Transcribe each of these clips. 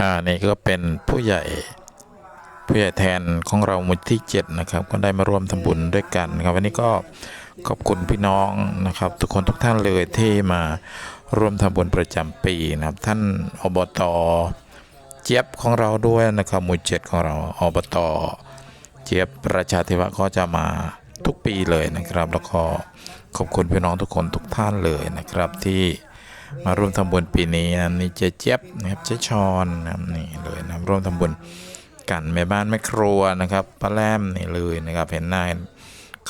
อ่านี่ก็เป็นผู้ใหญ่ผู้ใหญ่แทนของเราหมุดที่ 7 นะครับ ก็ได้มาร่วมทำบุญด้วยกันนะครับ วันนี้ก็ขอบคุณพี่น้องนะครับ ทุกคนทุกท่านเลยที่มาร่วมทำบุญประจำปีนะครับ ท่านอบตเจี๊ยบของเราด้วยนะครับ หมุดเจ็ดของเราอบตเจี๊ยบประชาธิวะก็จะมาทุกปีเลยนะครับ แล้วก็ขอบคุณพี่น้องทุกคนทุกท่านเลยนะครับที่ มาร่วมทำบุญปีนี้นะนี่เจ๊เจี๊ยบนะครับเจ๊ชอนนะครับนี่เลยนะครับร่วมทำบุญกันแม่บ้านแม่ครัวนะครับป้าแรมนี่เลยนะครับเห็นหน้า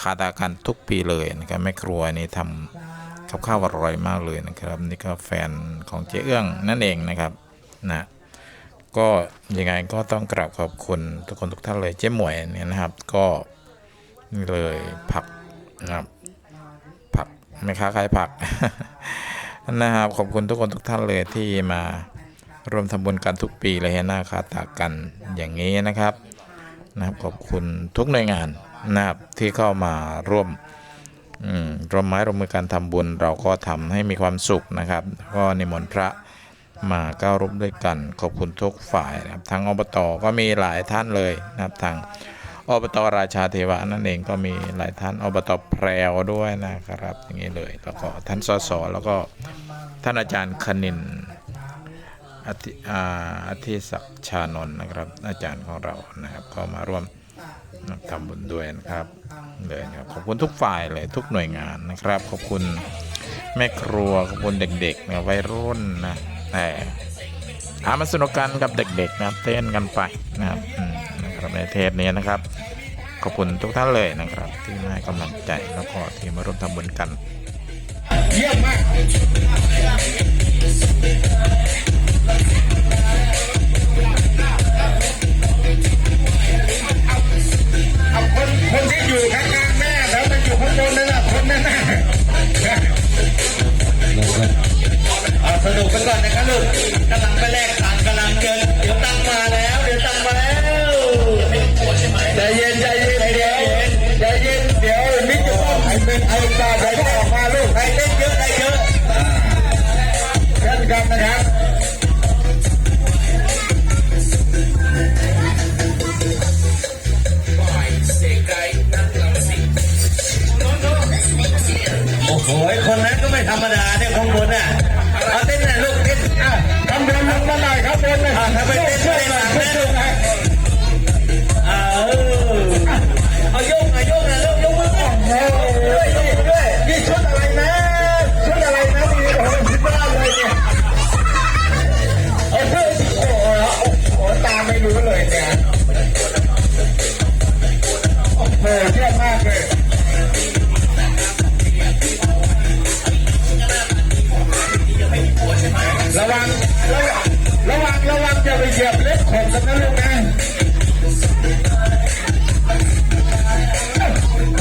คาตากันทุกปีเลยนะครับแม่ครัวนี่ทำกับข้าวอร่อยมากเลยนะครับนี่ก็แฟนของเจ๊เอื้องนั่นเองนะครับนะก็ยังไงก็ต้องกราบขอบคุณทุกคนทุกท่านเลยเจ๊หมวยเนี่ยนะครับ ก็นี่เลยผักนะครับผักไม่ค้าขายผัก นะครับขอบคุณทุกคนทุกท่านเลยที่มาร่วมทำบุญกันทุกปีเลยหนหน้าคาตากันอย่างนี้นะครับนะครับ ขอบคุณทุกหน่วยงานนะครับที่เข้ามาร่วมร่วมไม้ร่วมมือการทำบุญ เราก็ทำให้มีความสุขนะครับ ก็นิมนต์พระมาก้าวรูปด้วยกัน ขอบคุณทุกฝ่ายนะครับทางอบตก็มีหลายท่านเลยนะครับทางอบตราชาเทวะนั่นเองก็มีหลายท่านอบตแพรวด้วยนะครับ อย่างนี้เลยแล้วก็ท่านสสแล้วก็ ท่านอาจารย์คณินอธิอธิศักชานนท์นะครับ อาจารย์ของเรานะครับก็มาร่วมทำบุญด้วยนะครับเลยครับขอบคุณทุกฝ่ายเลยทุกหน่วยงานนะครับ ขอบคุณแม่ครัวขอบคุณเด็กๆนะวัยรุ่นนะแต่หามาสนุกกันกับเด็กๆนะเต้นกันไปนะครับนะครับในเทปนี้นะครับ ขอบคุณทุกท่านเลยนะครับ ที่มาให้กำลังใจแล้วก็ที่มาร่วมทำบุญกัน เยี่ยมมาก โอ้ยคนนั้นก็ไม่ธรรมดาเนี่ยข้างบนน่ะเอาเต้นหน่อยลูกเต้นอะทำเดินลงมาหน่อยข้างบนเลยอะถ้าไปเต้น จะไปเหยียบเล็บขบกันนะลูกนะ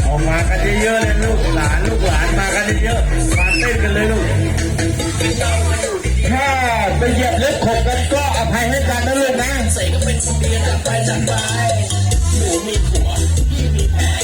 ออกมากันเยอะๆเลยลูกหลานลูกหลานมากันเยอะๆมาเต้นกันเลยลูกถ้าไปเหยียบเล็บขบกันก็อภัยให้กันนะลูกนะใส่ก็เป็นคนดีนะไปจากไปหนูมีผัวพี่มีแผง